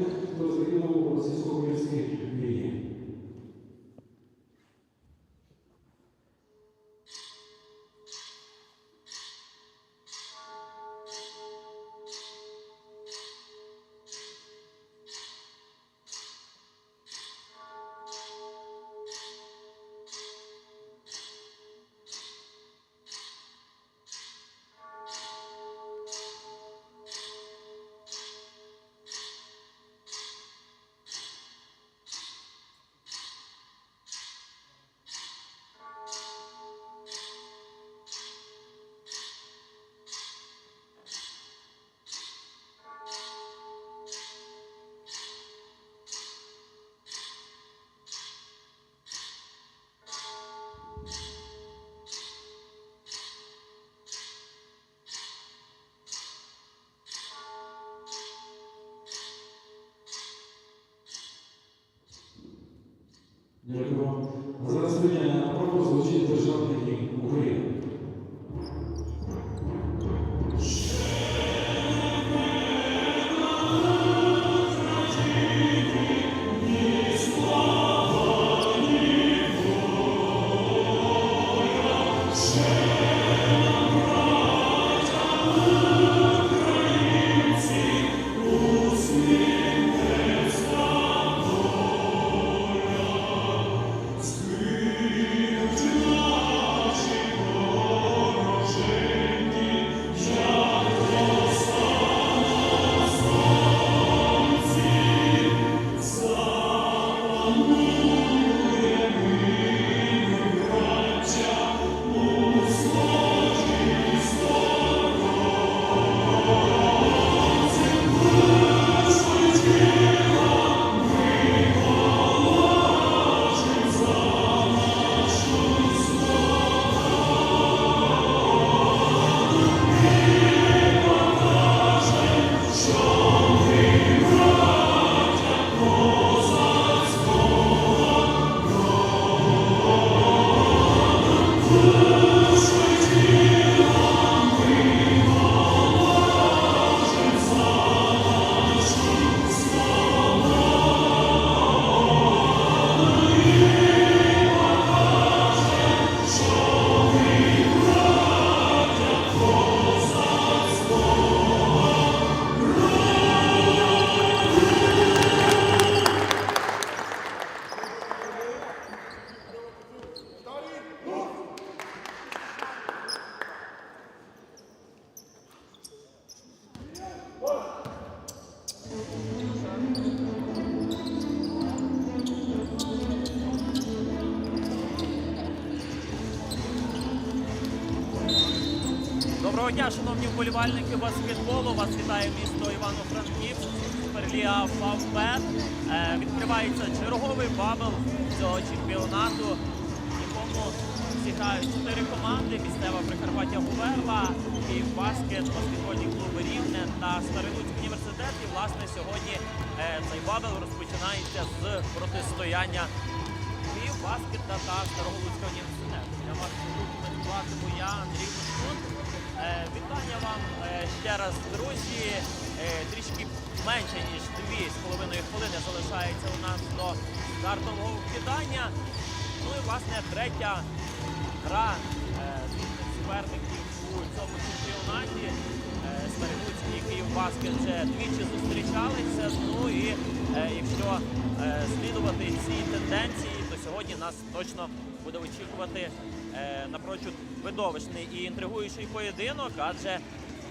Católica do Brasil, Francisco Gomes звучить державний гімн України. Дня, шановні вболівальники баскетболу. Вас вітає місто Івано-Франківськ, Суперліга Фавбет. Е, відкривається черговий бабл цього чемпіонату, в якому зіграють чотири команди: місцева Прикарпаття Гуверла, Київ Баскет, баскетбольні клуби Рівне та Старилуцький університет. І власне сьогодні е, цей бабл розпочинається з протистояння Київ Баскета та Староголуцького університету. Я вас коментуватиму я, Андрій Мушкун. Е, Вітання вам е, ще раз, друзі. Е, Трішки менше ніж дві з половиною хвилини залишається у нас до стартового вкидання. Ну і власне третя гра суперників у цьому чемпіонаті. Старигуцький і Київ Баскет вже двічі зустрічалися. Ну і якщо слідувати цій тенденції, то сьогодні нас точно буде очікувати е, напрочуд видовищний і інтригуючий поєдинок, адже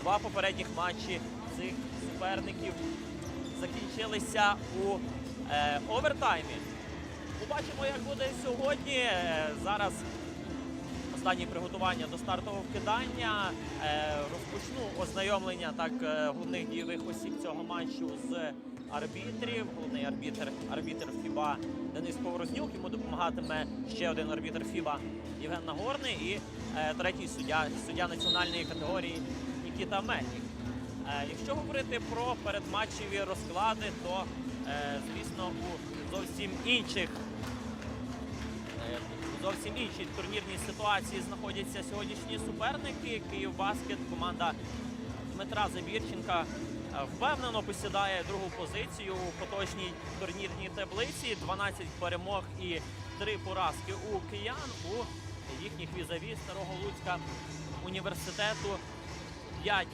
два попередніх матчі цих суперників закінчилися у е, овертаймі. Побачимо, як буде сьогодні. Е, Зараз останні приготування до стартового вкидання. Е, Розпочну ознайомлення так е, головних дійових осіб цього матчу з арбітрів. Головний арбітр, арбітр ФІБА Денис Поворознюк. Йому допомагатиме ще один арбітр ФІБА Євген Нагорний і е, третій суддя, суддя національної категорії Нікіта Мельник. Е, Якщо говорити про передматчеві розклади, то е, звісно у зовсім інших Е, зовсім іншій турнірній ситуації знаходяться сьогоднішні суперники. Київ Баскет, команда Дмитра Забірченка впевнено посідає другу позицію у поточній турнірній таблиці. 12 перемог і 3 поразки у киян у їхніх візаві Старого Луцька університету. 5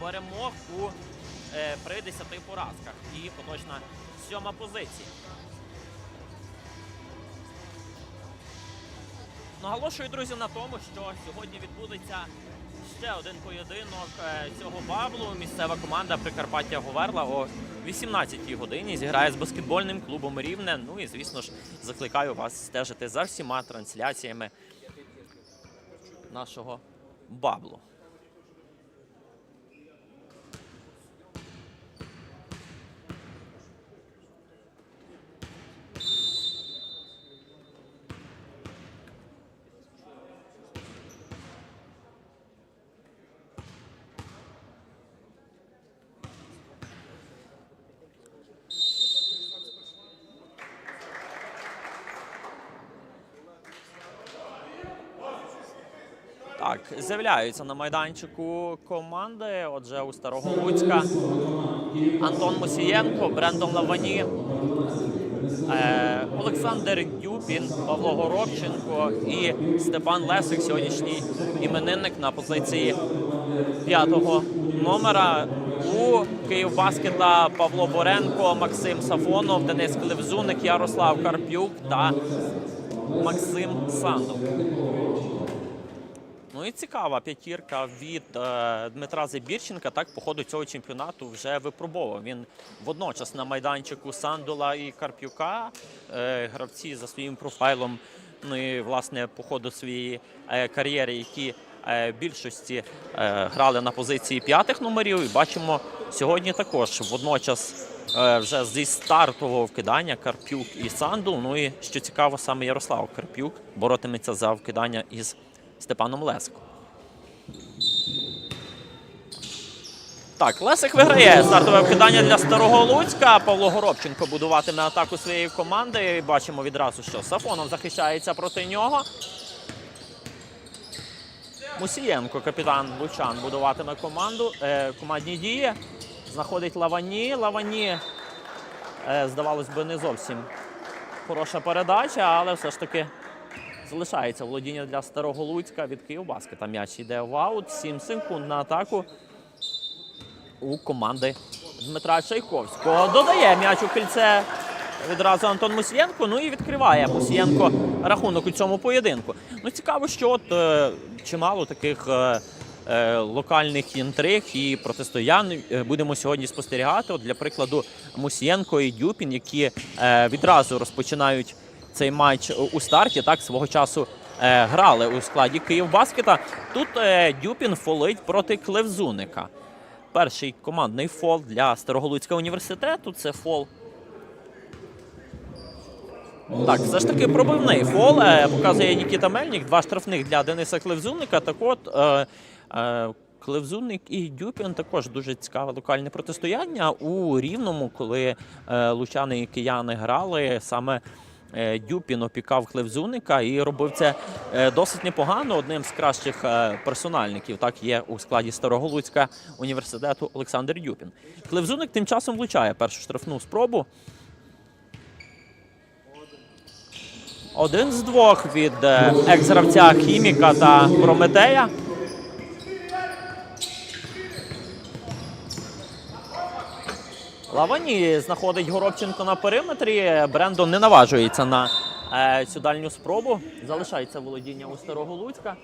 перемог у е, при 10 поразках і поточна сьома позиція. Наголошую, друзі, на тому, що сьогодні відбудеться ще один поєдинок е, цього баблу. Місцева команда Прикарпаття Говерла о 18-й годині зіграє з баскетбольним клубом Рівне. Ну і звісно ж закликаю вас стежити за всіма трансляціями нашого баблу. Так, з'являються на майданчику команди. Отже, у Старого Луцька Антон Мосієнко, Брендон Лавані, е, Олександр Дюпін, Павло Горобченко і Степан Лесик, сьогоднішній іменинник на позиції п'ятого номера. У Київбаскета Павло Боренко, Максим Сафонов, Денис Клевзуник, Ярослав Карпюк та Максим Сандов. І цікава п'ятірка від е, Дмитра Забірченка. Так, по ходу цього чемпіонату вже випробовував. Він водночас на майданчику Сандула і Карпюка. Е, гравці за своїм профайлом, ну і власне по ходу своєї е, кар'єри, які е, більшості е, грали на позиції п'ятих номерів. І бачимо сьогодні також водночас. е, Вже зі стартового вкидання Карпюк і Сандул. Ну і що цікаво, саме Ярослав Карпюк боротиметься за вкидання із Степаном Леско. Так, Лесик виграє стартове вкидання для старого Луцька. Павло Горобченко будуватиме атаку своєї команди. І бачимо відразу, що Сафонов захищається проти нього. Мусієнко, капітан Лучан, будуватиме команду. Е, командні дії. Знаходить Лавані. Лавані, е, здавалось би, не зовсім хороша передача, але все ж таки залишається володіння для старого Луцька від Київбаскета. М'яч йде в аут. 7 секунд на атаку у команди Дмитра Чайковського. Додає м'яч у кільце відразу Антон Мусієнко. Ну і відкриває Мусієнко рахунок у цьому поєдинку. Ну цікаво, що от е, чимало таких. е, е, Локальних інтриг і протистоянь е, будемо сьогодні спостерігати. От, для прикладу, Мусієнко і Дюпін, які е, відразу розпочинають цей матч у старті. Так свого часу е, грали у складі Київбаскета. Тут е, Дюпін фолить проти Клевзуника. Перший командний фол для Староголуцького університету. Це фол. Так, все ж таки пробивний фол. е, Показує Нікіта Мельник. Два штрафних для Дениса Клевзуника. Так от. Е, е, Клевзунник і Дюпін також дуже цікаве локальне протистояння у Рівному, коли е, лучани і кияни грали саме. Е, Дюпін опікав Клевзуника і робив це е, досить непогано. Одним з кращих е, персональників так є у складі Старого Луцька університету Олександр Дюпін. Клевзуник тим часом влучає першу штрафну спробу. Один з двох від екс-гравця Хіміка та Прометея. Лавані знаходить Горобченко на периметрі. Брендон не наважується на е, цю дальню спробу. Залишається володіння у Старого Луцька.